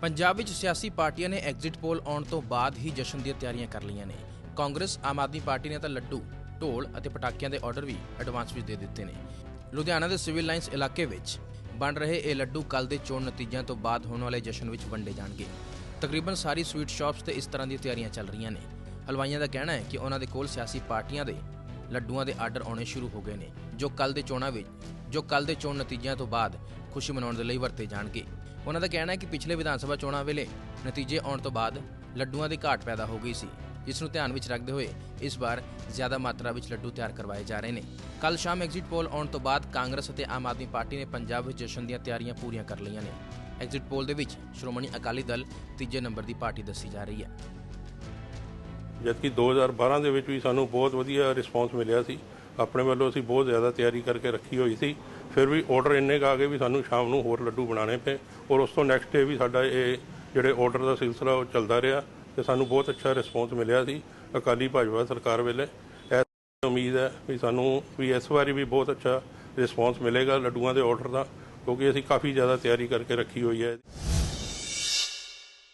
ਪੰਜਾਬ ਵਿੱਚ ਸਿਆਸੀ ਪਾਰਟੀਆਂ ਨੇ ਐਗਜ਼ਿਟ ਪੋਲ ਆਉਣ ਤੋਂ ਬਾਅਦ ਹੀ ਜਸ਼ਨ ਦੀਆਂ ਤਿਆਰੀਆਂ ਕਰ ਲਈਆਂ ਨੇ। ਕਾਂਗਰਸ, ਆਮ ਆਦਮੀ ਪਾਰਟੀ ਨੇ ਤਾਂ ਲੱਡੂ, ਢੋਲ ਅਤੇ ਪਟਾਕਿਆਂ ਦੇ ਆਰਡਰ ਵੀ ਐਡਵਾਂਸ ਵਿੱਚ ਦੇ ਦਿੱਤੇ ਨੇ। ਲੁਧਿਆਣਾ ਦੇ ਸਿਵਲ ਲਾਈਨਸ ਇਲਾਕੇ ਵਿੱਚ ਬਣ ਰਹੇ ਇਹ ਲੱਡੂ ਕੱਲ ਦੇ ਚੋਣ ਨਤੀਜਿਆਂ ਤੋਂ ਬਾਅਦ ਹੋਣ ਵਾਲੇ ਜਸ਼ਨ ਵਿੱਚ ਵੰਡੇ ਜਾਣਗੇ। ਤਕਰੀਬਨ ਸਾਰੀ ਸਵੀਟ ਸ਼ਾਪਸ ਤੇ ਇਸ ਤਰ੍ਹਾਂ ਦੀਆਂ ਤਿਆਰੀਆਂ ਚੱਲ ਰਹੀਆਂ ਨੇ। ਹਲਵਾਈਆਂ ਦਾ ਕਹਿਣਾ ਹੈ ਕਿ ਉਹਨਾਂ ਦੇ ਕੋਲ ਸਿਆਸੀ ਪਾਰਟੀਆਂ ਦੇ ਲੱਡੂਆਂ ਦੇ ਆਰਡਰ ਆਉਣੇ ਸ਼ੁਰੂ ਹੋ ਗਏ ਨੇ, ਜੋ ਕੱਲ ਦੇ ਚੋਣਾਂ ਵਿੱਚ, ਜੋ ਕੱਲ ਦੇ ਚੋਣ ਨਤੀਜਿਆਂ ਤੋਂ ਬਾਅਦ ਖੁਸ਼ੀ ਮਨਾਉਣ ਦੇ ਲਈ ਵਰਤੇ ਜਾਣਗੇ। ਉਹਨਾਂ ਦਾ ਕਹਿਣਾ ਹੈ ਕਿ ਪਿਛਲੇ ਵਿਧਾਨ ਸਭਾ ਚੋਣਾਂ ਵੇਲੇ ਨਤੀਜੇ ਆਉਣ ਤੋਂ ਬਾਅਦ ਲੱਡੂਆਂ ਦੀ ਘਾਟ ਪੈਦਾ ਹੋ ਗਈ ਸੀ, ਜਿਸ ਨੂੰ ਧਿਆਨ ਵਿੱਚ ਰੱਖਦੇ ਹੋਏ ਇਸ ਵਾਰ ਜ਼ਿਆਦਾ ਮਾਤਰਾ ਵਿੱਚ ਲੱਡੂ ਤਿਆਰ ਕਰਵਾਏ ਜਾ ਰਹੇ ਨੇ। ਕੱਲ ਸ਼ਾਮ ਐਗਜ਼ਿਟ ਪੋਲ ਆਉਣ ਤੋਂ ਬਾਅਦ ਕਾਂਗਰਸ ਅਤੇ ਆਮ ਆਦਮੀ ਪਾਰਟੀ ਨੇ ਪੰਜਾਬ ਵਿੱਚ ਜਸ਼ਨ ਦੀਆਂ ਤਿਆਰੀਆਂ ਪੂਰੀਆਂ ਕਰ ਲਈਆਂ ਨੇ। ਐਗਜ਼ਿਟ ਪੋਲ ਦੇ ਵਿੱਚ ਸ਼੍ਰੋਮਣੀ ਅਕਾਲੀ ਦਲ ਤੀਜੇ ਨੰਬਰ ਦੀ ਪਾਰਟੀ ਦੱਸੀ ਜਾ ਰਹੀ ਹੈ। ਜਦਕਿ 2012 ਦੇ ਵਿੱਚ ਵੀ ਸਾਨੂੰ ਬਹੁਤ ਵਧੀਆ ਰਿਸਪਾਂਸ ਮਿਲਿਆ ਸੀ। ਆਪਣੇ ਵੱਲੋਂ ਅਸੀਂ ਬਹੁਤ ਜ਼ਿਆਦਾ ਤਿਆਰੀ ਕਰਕੇ ਰੱਖੀ ਹੋਈ ਸੀ। ਫਿਰ ਵੀ ਆਰਡਰ ਇੰਨੇ ਕੁ ਆ ਗਏ ਵੀ ਸਾਨੂੰ ਸ਼ਾਮ ਨੂੰ ਹੋਰ ਲੱਡੂ ਬਣਾਉਣੇ ਪਏ। ਔਰ ਉਸ ਤੋਂ ਨੈਕਸਟ ਡੇ ਵੀ ਸਾਡਾ ਇਹ ਜਿਹੜੇ ਆਰਡਰ ਦਾ ਸਿਲਸਿਲਾ ਉਹ ਚੱਲਦਾ ਰਿਹਾ ਤੇ ਸਾਨੂੰ ਬਹੁਤ ਅੱਛਾ ਰਿਸਪਾਂਸ ਮਿਲਿਆ ਸੀ। ਅਕਾਲੀ ਭਾਜਪਾ ਸਰਕਾਰ ਵੇਲੇ। ਇਹ ਉਮੀਦ ਹੈ ਵੀ ਸਾਨੂੰ ਵੀ ਇਸ ਵਾਰੀ ਵੀ ਬਹੁਤ ਅੱਛਾ ਰਿਸਪਾਂਸ ਮਿਲੇਗਾ ਲੱਡੂਆਂ ਦੇ ਆਰਡਰ ਦਾ, ਕਿਉਂਕਿ ਅਸੀਂ ਕਾਫੀ ਜ਼ਿਆਦਾ ਤਿਆਰੀ ਕਰਕੇ ਰੱਖੀ ਹੋਈ ਹੈ।